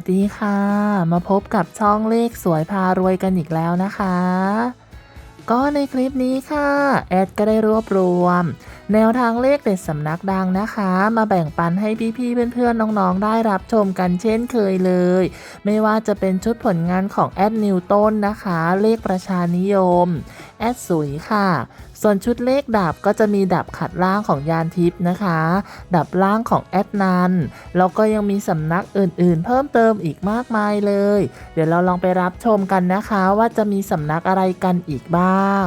วัสดีค่ะ มาพบกับช่องเลขสวยพารวยกันอีกแล้วนะคะ ก็ในคลิปนี้ค่ะ แอดก็ได้รวบรวม แนวทางเลขเด็ดสำนักดังนะคะ มาแบ่งปันให้พี่ๆเพื่อนๆน้องๆ ได้รับชมกันเช่นเคยเลย ไม่ว่าจะเป็นชุดผลงานของแอดนิวต้นนะคะ เลขประชานิยม แอดสุยค่ะ ส่วนชุดเลขดับก็จะมีดับขัดล่างของยานทิพย์นะคะ ดับล่างของแอดนันแล้วก็ยังมีสำนักอื่นๆ เพิ่มเติมอีกมากมายเลย เดี๋ยวเราลองไปรับชมกันนะคะ ว่าจะมีสำนักอะไรกันอีกบ้าง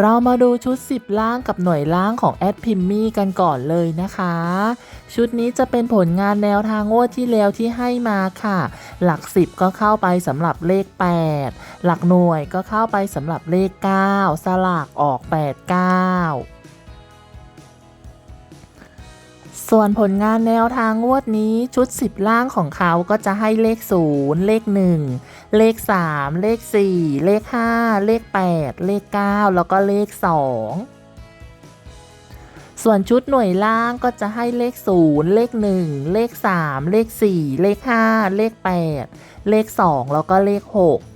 เรามาดูชุด 10 ล่างกับหน่วยล่างของแอดพิมมี่กันก่อนเลยนะคะ ชุดนี้จะเป็นผลงานแนวทางงวดที่แล้วที่ให้มาค่ะ หลัก 10 ก็เข้าไปสำหรับเลข 8 หลักหน่วยก็เข้าไปสำหรับเลข 9 สลากออก 8 9 ส่วนผลงานแนวทางงวดนี้ชุด 10 ล่างของเขาก็จะให้เลข 0 เลข 1 เลข 3 เลข 4 เลข 5 เลข 8 เลข 9 แล้วก็เลข 2 ส่วนชุดหน่วยล่างก็จะให้เลข 0 เลข 1 เลข 3 เลข 4 เลข 5 เลข 8 เลข 2 แล้วก็เลข 6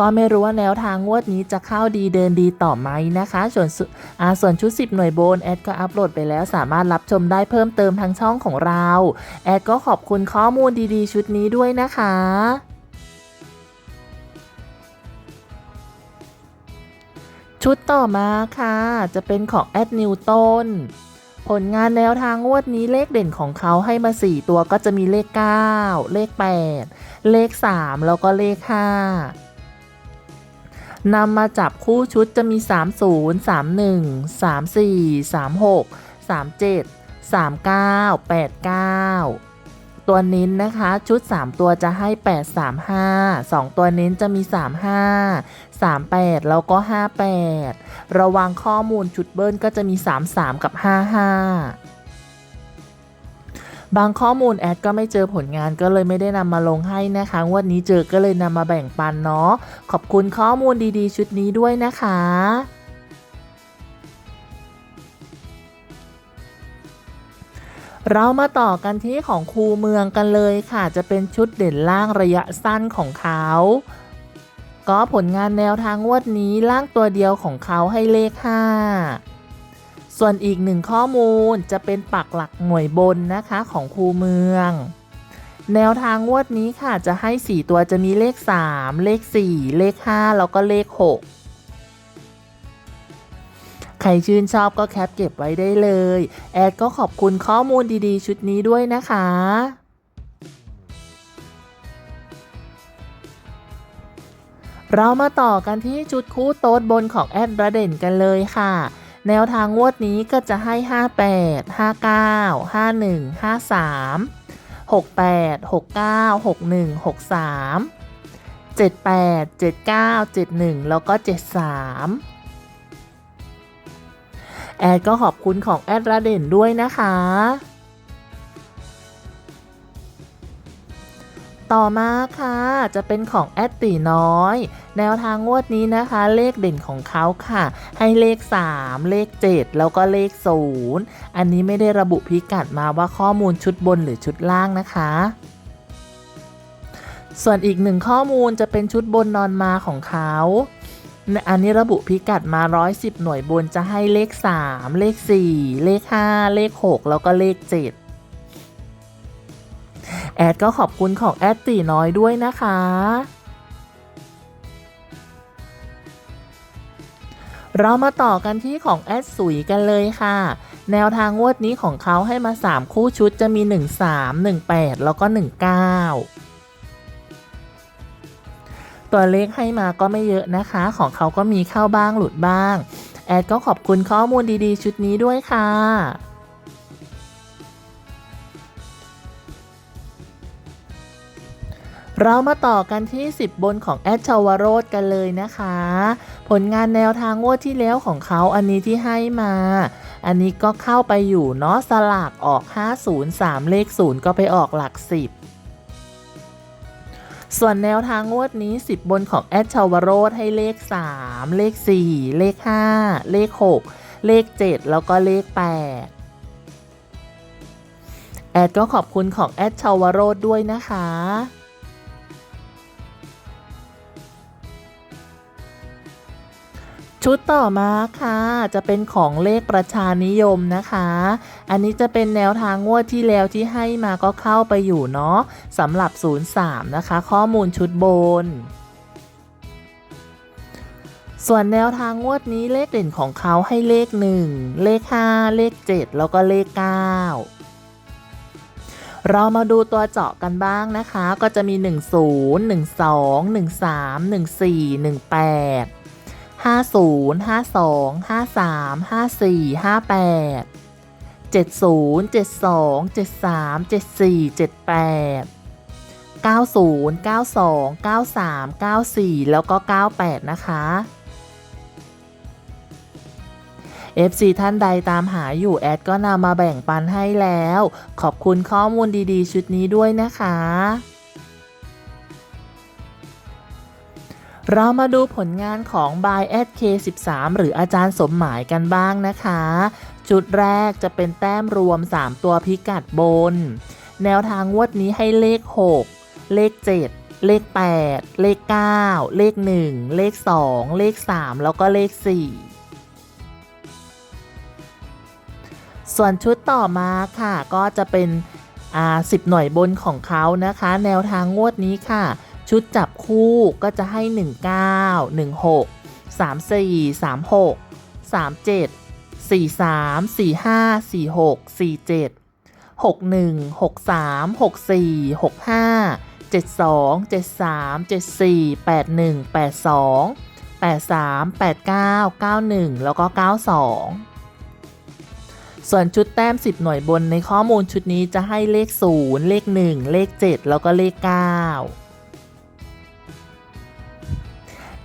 ก็ไม่รู้ว่าแนวทางงวดนี้จะเข้าดีเดินดีต่อไหมนะคะ ส่วนสุอ่าส่วนชุด 10 หน่วยโบนแอดก็อัปโหลดไปแล้วสามารถรับชมได้เพิ่มเติมทางช่องของเรา แอดก็ขอบคุณข้อมูลดีๆ ชุดนี้ด้วยนะคะชุดต่อมาค่ะ จะเป็นของแอดนิวตันผลงานแนวทางงวดนี้เลขเด่นของเขาให้มา 4 ตัวก็จะมีเลข 9 เลข 8 เลข 3 แล้วก็เลข 5 นำมาจับคู่ชุดจะมี 30 31 34 36 37 39 89 ตัวเน้นนะคะชุด 3 ตัวจะให้ 835 2 ตัวเน้นจะมี 35 38 แล้วก็ 58 ระวังข้อมูลชุดเบิ้ลก็จะมี 33 กับ 55 บางข้อมูลแอดก็ไม่เจอผลงานก็เลยไม่ได้นำมาลงให้นะคะ วันนี้เจอก็เลยนำมาแบ่งปันเนาะ ขอบคุณข้อมูลดีๆ ชุดนี้ด้วยนะคะเรามาต่อกันที่ของครูเมืองกันเลยค่ะ จะเป็นชุดเด่นล่างระยะสั้นของเขา ก็ผลงานแนวทางงวดนี้ล่างตัวเดียวของเขาให้เลข 5 ส่วนอีกหนึ่งข้อมูลจะเป็นปักหลักหน่วยบนนะคะของครูเมือง แนวทางงวดนี้ค่ะจะให้ 4 ตัวจะมีเลข 3 เลข 4 เลข 5 แล้วก็เลข 6ใครชื่นชอบก็แคปเก็บไว้ได้เลย แอดก็ขอบคุณข้อมูลดีๆ ชุดนี้ด้วยนะคะ เรามาต่อกันที่ชุดคู่โต๊ดบนของแอดระเด่นกันเลยค่ะ แนวทางงวดนี้ก็จะให้ 58 59 51 53 68 69 61 63 78 79 71 แล้วก็ 73 แอดก็ขอบคุณของแอดระเด่นด้วยนะคะ ต่อมาค่ะ จะเป็นของแอดตีน้อย แนวทางงวดนี้นะคะ เลขเด่นของเขาค่ะ ให้เลข 3 เลข 7 แล้วก็เลข 0 อันนี้ไม่ได้ระบุพิกัดมาว่าข้อมูลชุดบนหรือชุดล่างนะคะส่วนอีกหนึ่งข้อมูลจะเป็นชุดบนนอนมาของเขา อันนี้ระบุพิกัดมา 110 หน่วยบนจะให้เลข 3 เลข 4 เลข 5 เลข 6 แล้วก็เลข 7 แอดก็ขอบคุณของแอดตีน้อยด้วยนะคะ เรามาต่อกันที่ของแอดสุยกันเลยค่ะ แนวทางงวดนี้ของเขาให้มา 3 คู่ชุดจะมี 1 3 1 8 แล้วก็ 1 9ตัวเลขให้มาก็ไม่เยอะนะคะ ของเขาก็มีเข้าบ้างหลุดบ้าง แอดก็ขอบคุณข้อมูลดีๆ ชุดนี้ด้วยค่ะ เรามาต่อกันที่ 10 บนของแอดชาวโรดกันเลยนะคะ ผลงานแนวทางงวดที่แล้วของเขาอันนี้ที่ให้มา อันนี้ก็เข้าไปอยู่เนาะสลากออก 503 เลข 0 ก็ไปออกหลัก 10ส่วนแนวทางงวดนี้ 10 บนของแอดชาวโรดให้เลข 3 เลข 4 เลข 5 เลข 6 เลข 7 แล้วก็เลข 8 แอดก็ขอบคุณของแอดชาวโรดด้วยนะคะ ชุดต่อมาค่ะ จะเป็นของเลขประชานิยมนะคะ อันนี้จะเป็นแนวทางงวดที่แล้วที่ให้มาก็เข้าไปอยู่เนาะสำหรับ 03 นะคะ ข้อมูลชุดบน ส่วนแนวทางงวดนี้เลขเด่นของเขาให้เลข 1 เลข 5 เลข 7 แล้วก็เลข 9เรามาดูตัวเจาะกันบ้างนะคะ ก็จะมี 10 12 13 14 18 ห้าศูนย์ห้าสองห้าสามห้าสี่ห้าแปดเจ็ดศูนย์เจ็ดสองเจ็ดสามเจ็ดสี่เจ็ดแปดเก้าศูนย์เก้าสองเก้าสามเก้าสี่แล้วก็เก้าแปดนะคะ FC ท่านใดตามหาอยู่แอดก็นำมาแบ่งปันให้แล้ว ขอบคุณข้อมูลดีๆ ชุดนี้ด้วยนะคะ เรามาดูผลงานของ by at k13 หรืออาจารย์สมหมายกันบ้างนะคะ จุดแรกจะเป็นแต้มรวม 3 ตัวพิกัดบน แนวทางงวดนี้ให้เลข 6 เลข 7 เลข 8 เลข 9 เลข 1 เลข 2 เลข 3 แล้วก็เลข 4 ส่วนชุดต่อมาค่ะ ก็จะเป็นอ่า10 หน่วยบนของเขานะคะ แนวทางงวดนี้ค่ะ ชุดจับคู่ก็จะให้ 19 16 34 36 37 43 45 46 47 61 63 64 65 72 73 74 81 82 83 89 91 แล้วก็ 92ส่วนชุดแต้ม 10 หน่วยบนในข้อมูลชุดนี้จะให้เลข 0 เลข 1 เลข 7 แล้วก็เลข 9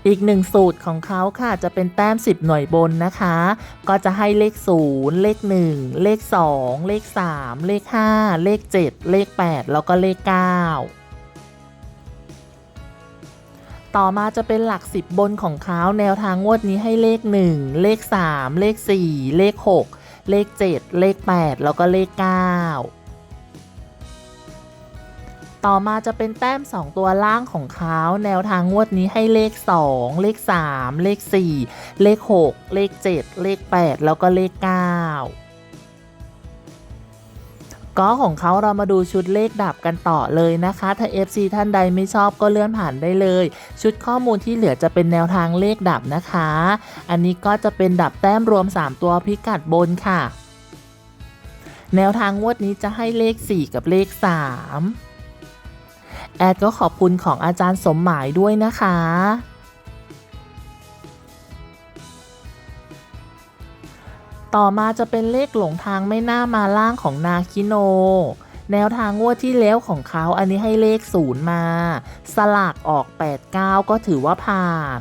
อีกหนึ่งสูตรของเขาค่ะจะเป็นแต้ม 10 หน่วยบนนะคะ ก็จะให้เลข 0 เลข 1 เลข 2 เลข 3 เลข 5 เลข 7 เลข 8 แล้วก็เลข 9ต่อมาจะเป็นหลัก 10 บนของเขาแนวทางงวดนี้ให้เลข 1 เลข 3 เลข 4 เลข 6 เลข 7 เลข 8 แล้วก็เลข 9 ต่อมาจะเป็นแต้ม 2 ตัวล่างของเขาแนวทางงวดนี้ให้เลข 2 เลข 3 เลข 4 เลข 6 เลข 7 เลข 8 แล้วก็เลข 9ก็ของเขาเรามาดูชุดเลขดับกันต่อเลยนะคะ ถ้า FC ท่านใดไม่ชอบก็เลื่อนผ่านได้เลย ชุดข้อมูลที่เหลือจะเป็นแนวทางเลขดับนะคะ อันนี้ก็จะเป็นดับแต้มรวม 3 ตัวพิกัดบนค่ะ แนวทางงวดนี้จะให้เลข 4 กับเลข 3 แอดก็ขอบคุณของอาจารย์สมหมายด้วยนะคะ ต่อมาจะเป็นเลขหลงทางไม่น่ามาล่างของนาคิโน แนวทางงวดที่แล้วของเขาอันนี้ให้เลขศูนย์มา สลากออก 89 ก็ถือว่าผ่าน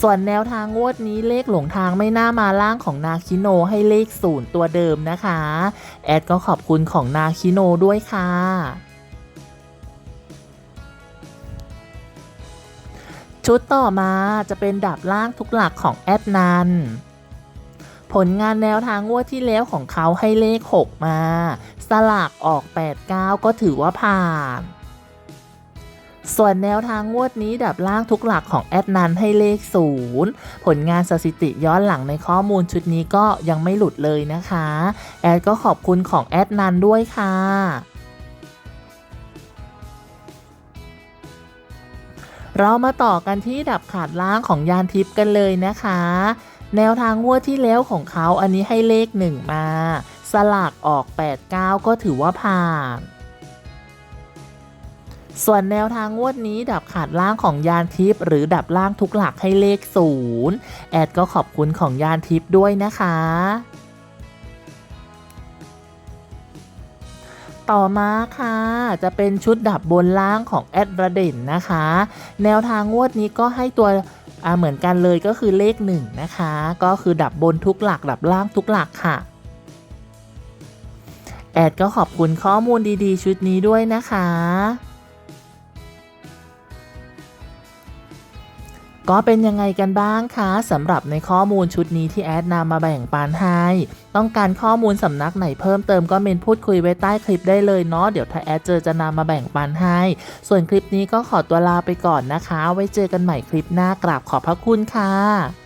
ส่วนแนวทางงวดนี้เลขหลงทางไม่น่ามาล่างของนาคิโนให้เลขศูนย์ตัวเดิมนะคะ แอดก็ขอบคุณของนาคิโนด้วยค่ะ ชุดต่อมาจะเป็นดับล่างทุกหลักของแอดนัน ผลงานแนวทางงวดที่แล้วของเขาให้เลข 6 มา สลากออก 89 ก็ถือว่าผ่าน ส่วนแนวทางงวดนี้ดับล่างทุกหลักของแอดนันให้เลข 0 ผลงานสถิติย้อนหลังในข้อมูลชุดนี้ก็ยังไม่หลุดเลยนะคะ แอดก็ขอบคุณของแอดนันด้วยค่ะ เรามาต่อกันที่ดับขาดล่างของยานทิพย์กันเลยนะคะ แนวทางงวดที่แล้วของเขาอันนี้ให้เลข1มา สลากออก 89 ก็ถือว่าผ่าน ส่วนแนวทางงวดนี้ดับขาดล่างของยานทิพย์หรือดับล่างทุกหลักให้เลขศูนย์แอดก็ขอบคุณของยานทิพย์ด้วยนะคะ ต่อมาค่ะ จะเป็นชุดดับบนล่างของแอดระเด่นนะคะ แนวทางงวดนี้ก็ให้ตัวเหมือนกันเลยก็คือเลขหนึ่งนะคะ ก็คือดับบนทุกหลัก ดับล่างทุกหลักค่ะแอดก็ขอบคุณข้อมูลดีๆ ชุดนี้ด้วยนะคะ ก็เป็นยังไงกันบ้างคะสำหรับในข้อมูลชุดนี้ที่แอดนำมาแบ่งปันให้ ต้องการข้อมูลสำนักไหนเพิ่มเติมก็เมนพูดคุยไว้ใต้คลิปได้เลยเนาะเดี๋ยวถ้าแอดเจอจะนำมาแบ่งปันให้ ส่วนคลิปนี้ก็ขอตัวลาไปก่อนนะคะ ไว้เจอกันใหม่คลิปหน้ากราบขอบพระคุณค่ะ